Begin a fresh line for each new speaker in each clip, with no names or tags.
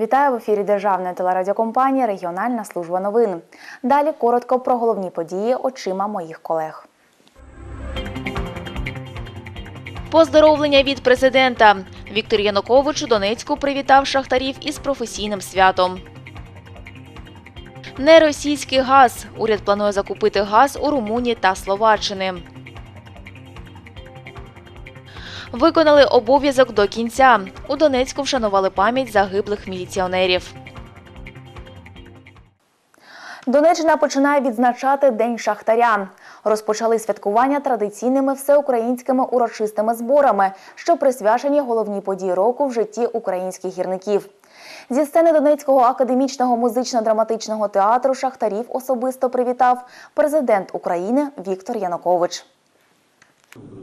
Вітаю в ефірі Державної телерадіокомпанії Регіональна служба новин. Далі коротко про головні події очима моїх колег.
Поздоровлення від президента. Віктор Янукович у Донецьку привітав шахтарів із професійним святом. Неросійський газ. Уряд планує закупити газ у Румунії та Словаччини. Виконали обов'язок до кінця. У Донецьку вшанували пам'ять загиблих міліціонерів.
Донеччина починає відзначати День шахтаря. Розпочали святкування традиційними всеукраїнськими урочистими зборами, що присвячені головній події року в житті українських гірників. Зі сцени Донецького академічного музично-драматичного театру шахтарів особисто привітав президент України Віктор Янукович.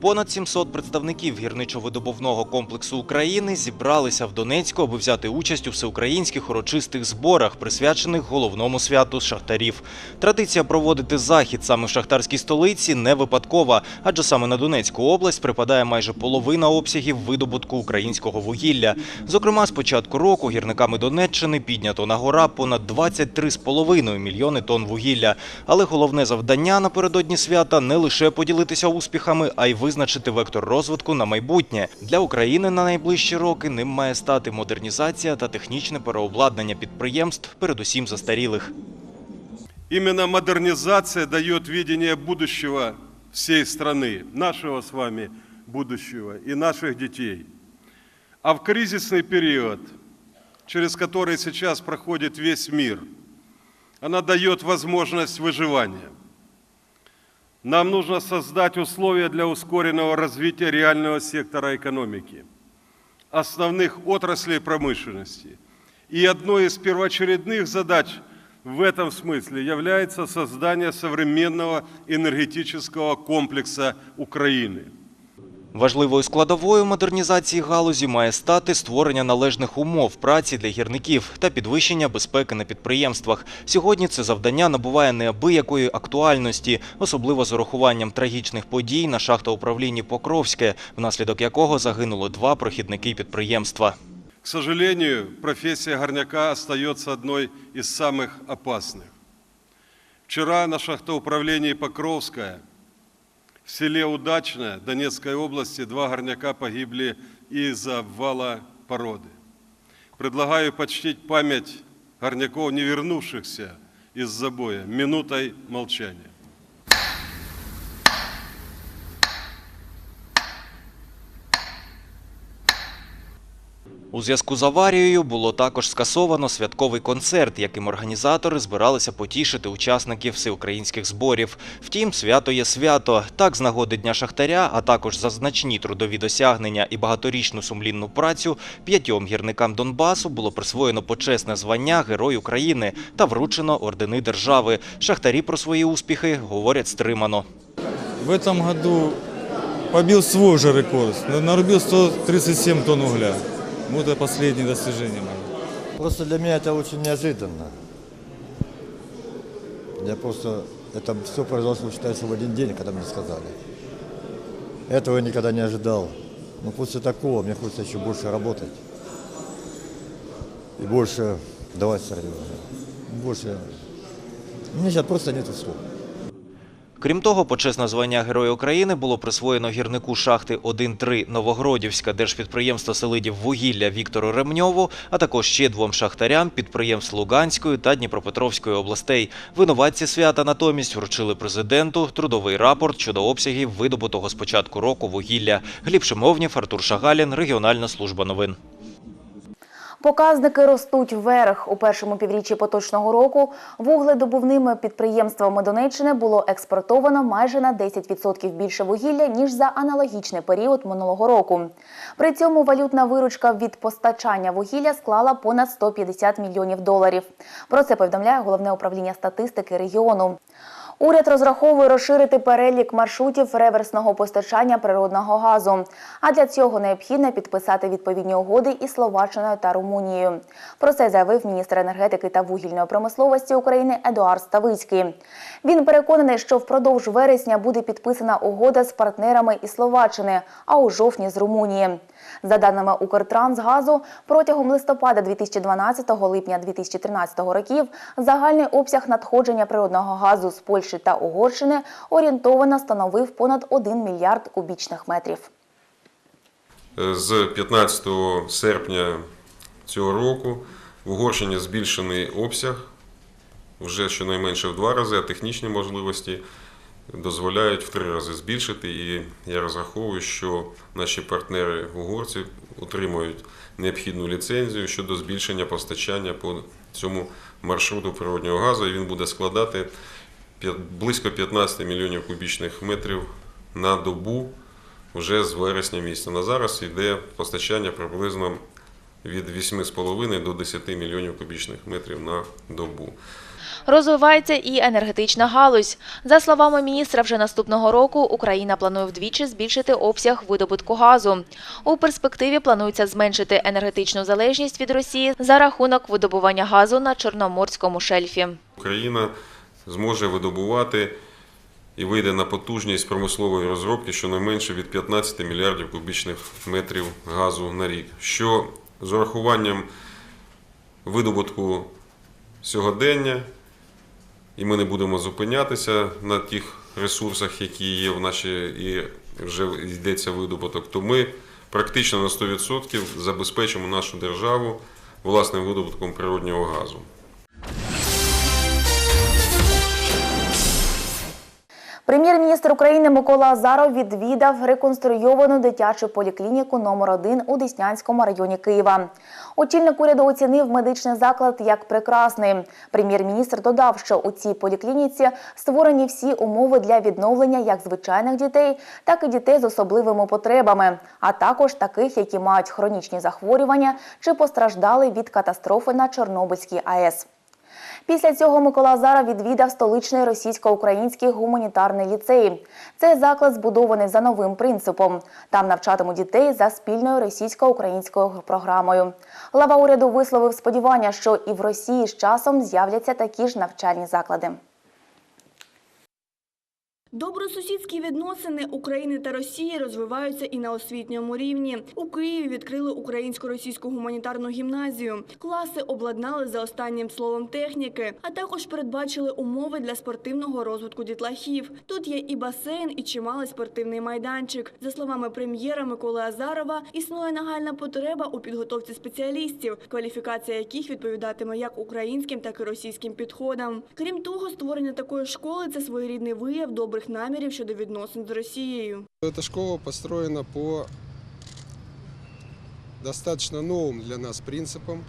Понад 700 представників гірничо-видобувного комплексу України зібралися в Донецьку, аби взяти участь у всеукраїнських урочистих зборах, присвячених головному святу шахтарів. Традиція проводити захід саме в шахтарській столиці не випадкова, адже саме на Донецьку область припадає майже половина обсягів видобутку українського вугілля. Зокрема, з початку року гірниками Донеччини піднято на гора понад 23,5 мільйони тонн вугілля. Але головне завдання напередодні свята не лише поділитися успіхами, а й визначити вектор розвитку на майбутнє. Для України на найближчі роки ним має стати модернізація та технічне переобладнання підприємств, передусім застарілих.
Именно модернизация дает видение будущего всей страны, нашего с вами будущего и наших детей. А в кризисный период, через который сейчас проходит весь мир, она дает возможность выживания. Нам нужно создать условия для ускоренного развития реального сектора экономики, основных отраслей промышленности. И одной из первоочередных задач в этом смысле является создание современного энергетического комплекса Украины –
Важливою складовою модернізації галузі має стати створення належних умов праці для гірників та підвищення безпеки на підприємствах. Сьогодні це завдання набуває неабиякої актуальності, особливо з урахуванням трагічних подій на шахтоуправлінні Покровське, внаслідок якого загинуло два прохідники підприємства.
К сожалению, профессия горняка остается одной из самых опасных. Вчера на шахтоуправлении Покровская в селе Удачное Донецкой области два горняка погибли из-за обвала породы. Предлагаю почтить память горняков, не вернувшихся из забоя, минутой молчания.
У зв'язку з аварією було також скасовано святковий концерт, яким організатори збиралися потішити учасників всеукраїнських зборів. Втім, свято є свято. Так, з нагоди Дня Шахтаря, а також за значні трудові досягнення і багаторічну сумлінну працю, п'ятьом гірникам Донбасу було присвоєно почесне звання Герой України та вручено ордени держави. Шахтарі про свої успіхи говорять стримано.
В этом году побил свой уже рекорд. На- Нарубил 137 тонн угля. Вот это последнее достижение мое.
Просто для меня это очень неожиданно. Я просто... Это все произошло, считается, в один день, когда мне сказали. Этого я никогда не ожидал. Но после такого мне хочется еще больше работать. И больше давать соревнования. Больше... У меня сейчас просто нет слов.
Крім того, почесне звання Героя України було присвоєно гірнику шахти 1-3 Новогродівська держпідприємства Селидів вугілля Віктору Ремньову, а також ще двом шахтарям підприємств Луганської та Дніпропетровської областей. Винуватці свята натомість вручили президенту трудовий рапорт щодо обсягів видобутого з початку року вугілля. Гліб Шимовнів, Артур Шагалін, Регіональна служба новин.
Показники ростуть вверх. У першому півріччі поточного року вугледобувними підприємствами Донеччини було експортовано майже на 10% більше вугілля, ніж за аналогічний період минулого року. При цьому валютна виручка від постачання вугілля склала понад 150 мільйонів доларів. Про це повідомляє Головне управління статистики регіону. Уряд розраховує розширити перелік маршрутів реверсного постачання природного газу. А для цього необхідно підписати відповідні угоди із Словаччиною та Румунією. Про це заявив міністр енергетики та вугільної промисловості України Едуард Ставицький. Він переконаний, що впродовж вересня буде підписана угода з партнерами із Словаччини, а у жовтні з Румунії. За даними Укртрансгазу, протягом листопада 2012 липня 2013 років загальний обсяг надходження природного газу з Польщі та Угорщини орієнтовано становив понад 1 мільярд кубічних метрів.
З 15 серпня цього року в Угорщині збільшений обсяг вже щонайменше в два рази, а технічні можливості дозволяють в три рази збільшити. І я розраховую, що наші партнери угорці отримують необхідну ліцензію щодо збільшення постачання по цьому маршруту природнього газу. І він буде складати близько 15 мільйонів кубічних метрів на добу вже з вересня місяця. На зараз йде постачання приблизно від 8,5 до 10 мільйонів кубічних метрів на добу.
Розвивається і енергетична галузь. За словами міністра, вже наступного року Україна планує вдвічі збільшити обсяг видобутку газу. У перспективі планується зменшити енергетичну залежність від Росії за рахунок видобування газу на Чорноморському шельфі.
Україна зможе видобувати і вийде на потужність промислової розробки щонайменше від 15 мільярдів кубічних метрів газу на рік, що з урахуванням видобутку сьогодення, і ми не будемо зупинятися на тих ресурсах, які є в нашій і вже йдеться видобуток, то ми практично на 100% забезпечимо нашу державу власним видобутком природнього газу.
Прем'єр-міністр України Микола Азаров відвідав реконструйовану дитячу поліклініку номер 1 у Деснянському районі Києва. Очільник уряду оцінив медичний заклад як прекрасний. Прем'єр-міністр додав, що у цій поліклініці створені всі умови для відновлення як звичайних дітей, так і дітей з особливими потребами, а також таких, які мають хронічні захворювання чи постраждали від катастрофи на Чорнобильській АЕС. Після цього Микола Азара відвідав столичний російсько-український гуманітарний ліцей. Цей заклад збудований за новим принципом. Там навчатимуть дітей за спільною російсько-українською програмою. Глава уряду висловив сподівання, що і в Росії з часом з'являться такі ж навчальні заклади.
Добросусідські відносини України та Росії розвиваються і на освітньому рівні. У Києві відкрили українсько-російську гуманітарну гімназію. Класи обладнали за останнім словом техніки, а також передбачили умови для спортивного розвитку дітлахів. Тут є і басейн, і чималий спортивний майданчик. За словами прем'єра Миколи Азарова, існує нагальна потреба у підготовці спеціалістів, кваліфікація яких відповідатиме як українським, так і російським підходам. Крім того, створення такої школи це своєрідний вияв добрих намірів щодо відносин з Росією.
Эта школа построена по достаточно новым для нас принципам.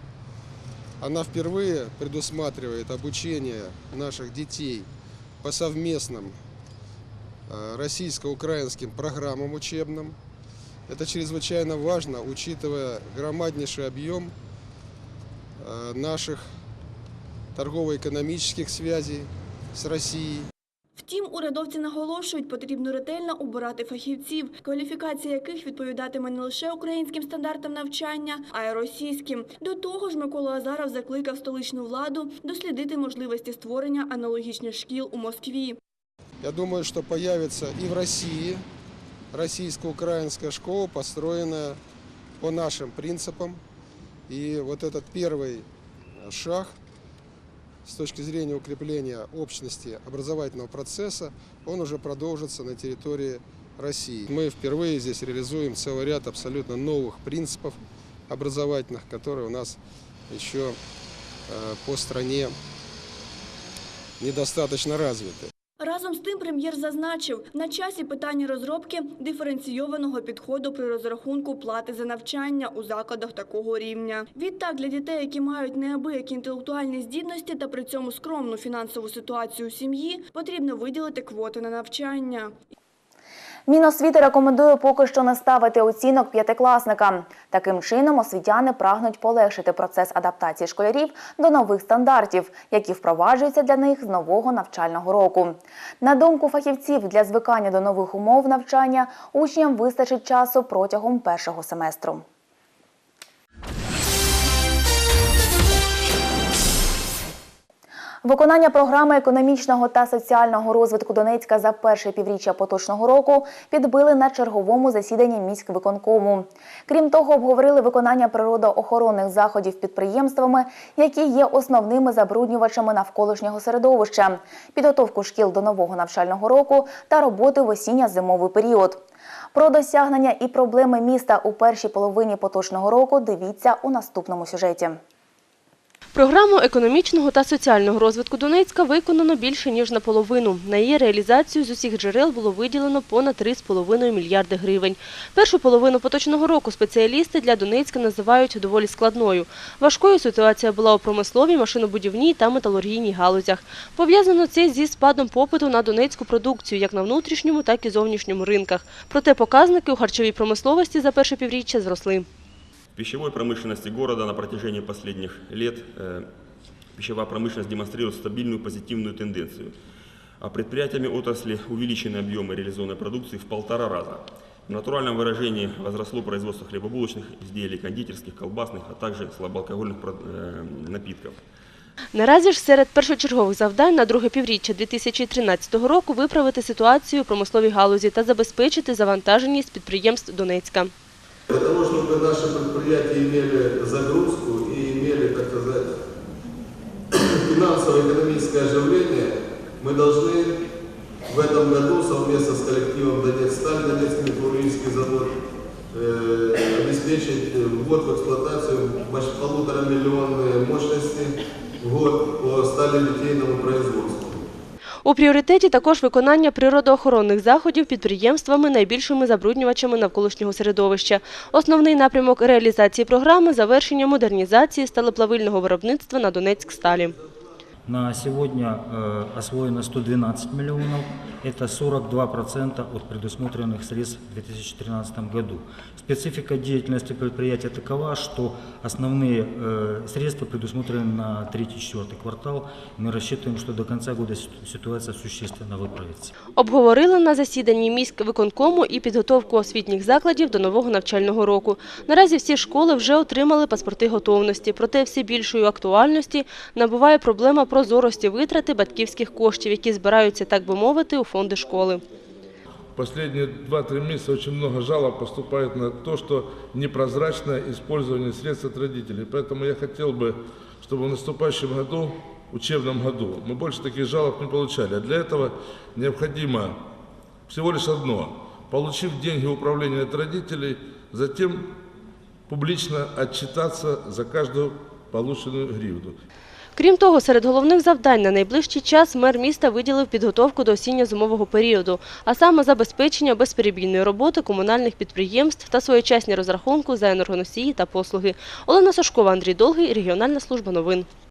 Она впервые предусматривает обучение наших детей по совместным э, российско-украинским программам учебным. Это чрезвычайно важно, учитывая громаднейший объем э, наших торгово-экономических связей с Россией.
Втім, урядовці наголошують, потрібно ретельно обирати фахівців, кваліфікація яких відповідатиме не лише українським стандартам навчання, а й російським. До того ж, Микола Азаров закликав столичну владу дослідити можливості створення аналогічних шкіл у Москві.
Я думаю, что появится и в России российско-украинская школа, построенная по нашим принципам. И вот этот первый шаг с точки зрения укрепления общности образовательного процесса, он уже продолжится на территории России. Мы впервые здесь реализуем целый ряд абсолютно новых принципов образовательных, которые у нас еще э, по стране недостаточно развиты.
Разом з тим прем'єр зазначив, на часі питання розробки диференційованого підходу при розрахунку плати за навчання у закладах такого рівня. Відтак для дітей, які мають неабиякі інтелектуальні здібності та при цьому скромну фінансову ситуацію у сім'ї, потрібно виділити квоти на навчання.
Міносвіти рекомендує поки що не ставити оцінок п'ятикласникам. Таким чином, освітяни прагнуть полегшити процес адаптації школярів до нових стандартів, які впроваджуються для них з нового навчального року. На думку фахівців, для звикання до нових умов навчання учням вистачить часу протягом першого семестру. Виконання програми економічного та соціального розвитку Донецька за перше півріччя поточного року підбили на черговому засіданні міськвиконкому. Крім того, обговорили виконання природоохоронних заходів підприємствами, які є основними забруднювачами навколишнього середовища, підготовку шкіл до нового навчального року та роботи в осінньо-зимовий період. Про досягнення і проблеми міста у першій половині поточного року дивіться у наступному сюжеті.
Програму економічного та соціального розвитку Донецька виконано більше ніж наполовину. На її реалізацію з усіх джерел було виділено понад 3,5 мільярди гривень. Першу половину поточного року спеціалісти для Донецька називають доволі складною. Важкою ситуація була у промисловій, машинобудівній та металургійній галузях. Пов'язано це зі спадом попиту на донецьку продукцію як на внутрішньому, так і зовнішньому ринках. Проте показники у харчовій промисловості за перше півріччя зросли
В пищевой промышленности города на протяжении последних лет э, пищевая промышленность демонстрирует стабильную позитивную тенденцию. А предприятиями отрасли увеличены объемы реализованной продукции в полтора раза. В натуральном выражении возросло производство хлебобулочных изделий, кондитерских, колбасных, а также слабоалкогольных прод- э, напитков.
Наразі ж серед першочергових завдань на друге півріччя 2013 року виправити ситуацію у промисловій галузі та забезпечити завантаженість підприємств Донецька.
Для того, чтобы наши предприятия имели загрузку и имели, так сказать, финансово-экономическое оживление, мы должны в этом году совместно с коллективом Донецсталь, Донецкий металлургический завод, э, обеспечить ввод в эксплуатацию полутора миллионные
пріоритеті також виконання природоохоронних заходів підприємствами найбільшими забруднювачами навколишнього середовища. Основний напрямок реалізації програми – завершення модернізації сталеплавильного виробництва на Донецьк-сталі.
На сегодня э, освоено 112 миллионов, это 42% от предусмотренных средств в 2013 году. Специфика деятельности предприятия такова, что основные э, средства предусмотрены на 3-4 квартал. Мы рассчитываем, что до конца года ситу- ситуация существенно выправится.
Обговорили на засіданні міськвиконкому і підготовку освітніх закладів до нового навчального року. Наразі всі школи вже отримали паспорти готовності, проте все більшою актуальності набуває проблема прозорості витрати батьківських коштів, які збираються, так би мовити, у фонди школи.
Последние 2-3 месяца очень много жалоб поступает на то, что непрозрачное использование средств от родителей. Поэтому я хотел бы, чтобы в наступающем году, учебном году, мы больше таких жалоб не получали. А для этого необходимо всего лишь одно. Получив деньги управления от родителей, затем публично отчитаться за каждую полученную гривну.
Крім того, серед головних завдань на найближчий час мер міста виділив підготовку до осінньо-зимового періоду, а саме забезпечення безперебійної роботи комунальних підприємств та своєчасні розрахунку за енергоносії та послуги. Олена Сашкова, Андрій Долгий, регіональна служба новин.